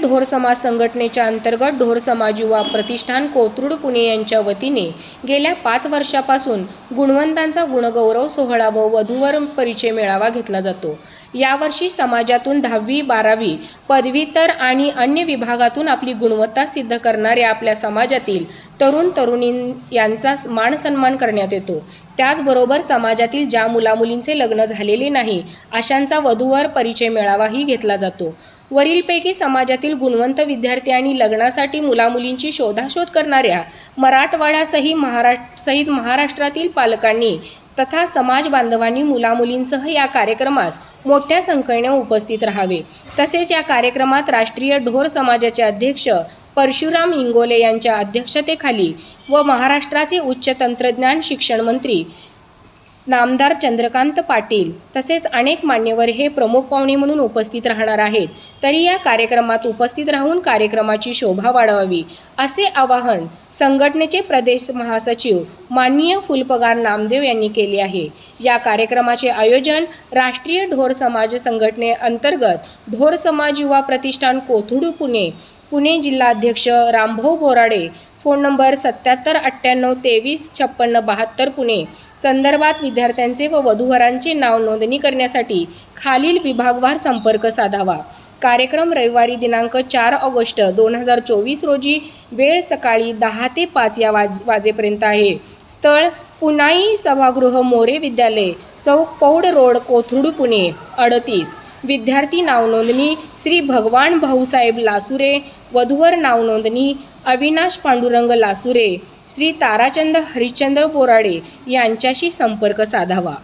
ढोर समाज संघटनेच्या अंतर्गत ढोर समाज युवा प्रतिष्ठान कोथरूड पुणे यांच्या वतीने गेल्या पाच वर्षापासून गुणवंतांचा गुणगौरव सोहळा व वधूवर परिचय मेळावा घेतला जातो. यावर्षी समाजातून दहावी बारावी पदवीतर आणि अन्य विभागातून आपली गुणवत्ता सिद्ध करणाऱ्या आपल्या समाजातील तरुण तरुणी यांचा मान सन्मान करण्यात येतो. त्याचबरोबर समाजातील ज्या मुलामुलींचे लग्न झालेले नाही अशांचा वधूवर परिचय मेळावाही घेतला जातो. वरीलपैकी समाजातील गुणवंत विद्यार्थी आणि लग्नासाठी मुलामुलींची शोधाशोध करणाऱ्या मराठवाड्यासही महाराष्ट्र सहित महाराष्ट्रातील पालकांनी तथा समाज बांधवांनी मुलामुलींसह या कार्यक्रमास मोठ्या संख्येने उपस्थित राहावे. तसेच या कार्यक्रमात राष्ट्रीय ढोर समाजाचे अध्यक्ष परशुराम इंगोले यांच्या अध्यक्षतेखाली व महाराष्ट्राचे उच्च तंत्रज्ञान शिक्षण मंत्री नामदार चंद्रकांत पाटील तसेच अनेक मान्यवर हे प्रमुख पाहुणे म्हणून उपस्थित राहणार आहेत. तरी या कार्यक्रमात उपस्थित राहून कार्यक्रमाची शोभा वाढवावी असे आवाहन संघटनेचे प्रदेश महासचिव माननीय फुलपगार नामदेव यांनी केले आहे. या कार्यक्रमाचे आयोजन राष्ट्रीय ढोर समाज संघटनेअंतर्गत ढोर समाज युवा प्रतिष्ठान कोथुडू पुणे पुणे जिल्हाध्यक्ष रामभाऊ बोराडे फोन नंबर सत्याहत्तर अठ्ठ्याण्णव तेवीस छप्पन्न बहात्तर पुणे. संदर्भात विद्यार्थ्यांचे व वधूवरांचे नाव नोंदणी करण्यासाठी खालील विभागवार संपर्क साधावा. कार्यक्रम रविवारी दिनांक चार ऑगस्ट दोन हजार चोवीस रोजी वेळ सकाळी दहा ते पाच या वाज वाजेपर्यंत आहे. स्थळ पुनाई सभागृह मोरे विद्यालय चौक पौड रोड कोथरूड पुणे. अडतीस विद्यार्थी नावनोंदणी श्री भगवान भाऊसाहेब लासुरे वधूवर नावनोंदणी अविनाश पांडुरंग लासुरे श्री ताराचंद हरिश्चंद्र बोराडे यांच्याशी संपर्क साधावा.